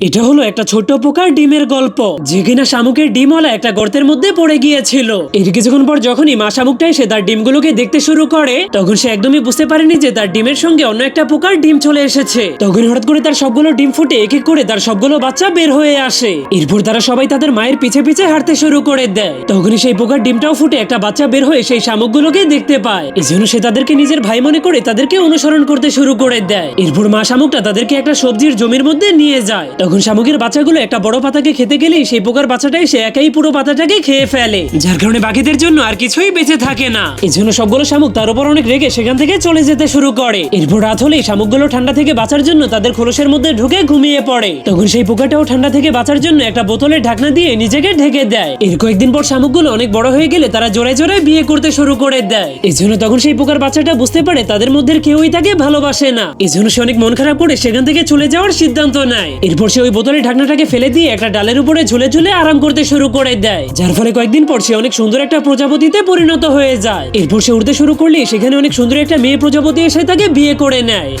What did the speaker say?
এটা হলো একটা ছোট পোকার ডিমের গল্প, যে কিনা শামুকের ডিমওয়ালা একটা গর্তের মধ্যে পড়ে গিয়েছিল। এর কিছুক্ষণ পর যখনই মা শামুকটা এসে তার ডিমগুলোকে দেখতে শুরু করে, তখন সে একদমই বুঝতে পারেনি যে তার ডিমের সঙ্গে অন্য একটা পোকার ডিম চলে এসেছে। তখন হঠাৎ করে তার সবগুলো ডিম ফুটে এক এক করে তার সবগুলো বাচ্চা বের হয়ে আসে। এরপর তারা সবাই তাদের মায়ের পিছে পিছে হাঁটতে শুরু করে দেয়। তখনই সেই পোকার ডিমটাও ফুটে একটা বাচ্চা বের হয়ে সেই শামুকগুলোকে দেখতে পায়। এজন্য সে তাদেরকে নিজের ভাই মনে করে তাদেরকে অনুসরণ করতে শুরু করে দেয়। এরপর মা শামুকটা তাদেরকে একটা সবজির জমির মধ্যে নিয়ে যায়। তখন শামুকের বাচ্চাগুলো একটা বড় পাতাকে খেতে গেলেই সেই পোকার বাচ্চাটা এসে একাই পুরো পাতাটাকে খেয়ে ফেলে। যার কারণে বাকিদের জন্য আর কিছুই বেঁচে থাকে না। এই জন্য সবগুলো শামুক তার উপর অনেক রেগে সেখান থেকে চলে যেতে শুরু করে। এরপর রাত হলেই শামুকগুলো ঠান্ডা থেকে বাঁচার জন্য তাদের খোলসের মধ্যে ঢুকে ঘুমিয়ে পড়ে। তখন সেই পোকাটাও ঠান্ডা থেকে বাঁচার জন্য একটা বোতলের ঢাকনা দিয়ে নিজেকে ঢেকে দেয়। এর কয়েকদিন পর শামুকগুলো অনেক বড় হয়ে গেলে তারা জোরে জোরে বিয়ে করতে শুরু করে দেয়। এই জন্য তখন সেই পোকার বাচ্চাটা বুঝতে পারে তাদের মধ্যে কেউই তাকে ভালোবাসে না। এই জন্য সে অনেক মন খারাপ করে সেখান থেকে চলে যাওয়ার সিদ্ধান্ত নেয়। এরপর সে ওই বোতলের ঢাকনাটাকে ফেলে দিয়ে একটা ডালের উপরে ঝুলে ঝুলে আরাম করতে শুরু করে দেয়। যার ফলে কয়েকদিন পর সে অনেক সুন্দর একটা প্রজাপতিতে পরিণত হয়ে যায়। এরপর সে উঠতে শুরু করলে সেখানে অনেক সুন্দর একটা মেয়ে প্রজাপতি এসে তাকে বিয়ে করে নেয়।